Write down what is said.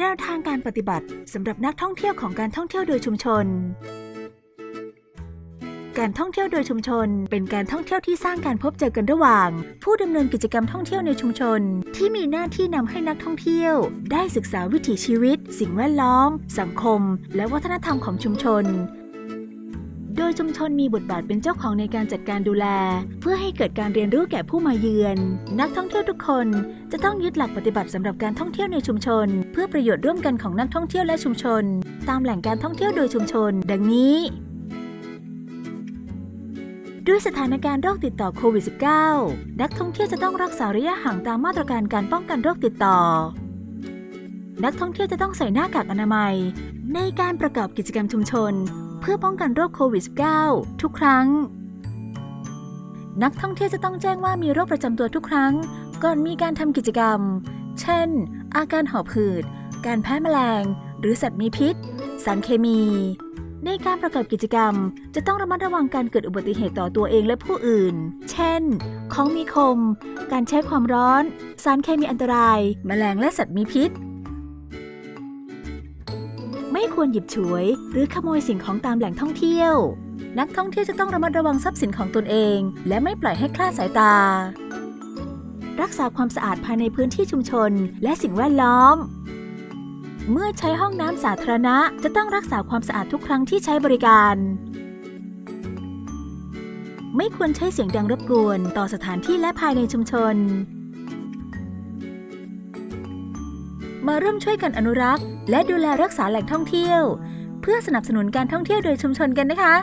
แนวทางการปฏิบัติสำหรับนักท่องเที่ยวของการท่องเที่ยวโดยชุมชน การท่องเที่ยวโดยชุมชน เป็นการท่องเที่ยวที่สร้างการพบเจอกันระหว่าง ผู้ดำเนินกิจกรรมท่องเที่ยวในชุมชน ที่มีหน้าที่นำให้นักท่องเที่ยว ได้ศึกษาวิถีชีวิต สิ่งแวดล้อม สังคม และวัฒนธรรมของชุมชน โดยชุมชนมีบทบาทเป็นเจ้าของในการจัดการดูแล เพื่อให้เกิดการเรียนรู้แก่ผู้มาเยือน นักท่องเที่ยวทุกคนจะต้องยึดหลักปฏิบัติสำหรับการท่องเที่ยวในชุมชน เพื่อประโยชน์ร่วมกันของนักท่องเที่ยวและชุมชน ตามแหล่งการท่องเที่ยวโดยชุมชน ดังนี้ด้วยสถานการณ์โรคติดต่อโควิด -19 นักท่องเที่ยวจะต้องรักษาระยะห่างตามมาตรการการป้องกันโรคติดต่อ นักท่องเที่ยวจะต้องใส่หน้ากากอนามัย ในการประกอบกิจกรรมชุมชน เพื่อป้องกันโรคโควิด -19 ทุกครั้ง นักท่องเที่ยวจะต้องแจ้งว่ามีโรคประจำตัวทุกครั้ง ก่อนมีการทำกิจกรรม เช่น อาการหอบหืด การแพ้แมลง หรือสัตว์มีพิษ สารเคมี ในการประกอบกิจกรรม จะต้องระมัดระวังการเกิดอุบัติเหตุต่อตัวเองและผู้อื่น เช่น ของมีคม การใช้ความร้อน สารเคมีอันตราย แมลงและสัตว์มีพิษ ควรหยิบฉวย หรือขโมยสิ่งของตามแหล่งท่องเที่ยว นักท่องเที่ยวจะต้องระมัดระวังทรัพย์สินของตนเอง และไม่ปล่อยให้คลาดสายตา รักษาความสะอาดภายในพื้นที่ชุมชน และสิ่งแวดล้อม เมื่อใช้ห้องน้ำสาธารณะ จะต้องรักษาความสะอาดทุกครั้งที่ใช้บริการ ไม่ควรใช้เสียงดังรบกวน ต่อสถานที่และภายในชุมชน มาร่วมช่วยกันอนุรักษ์ และดูแลรักษาแหล่งท่องเที่ยว เพื่อสนับสนุนการท่องเที่ยวโดยชุมชนกันนะคะ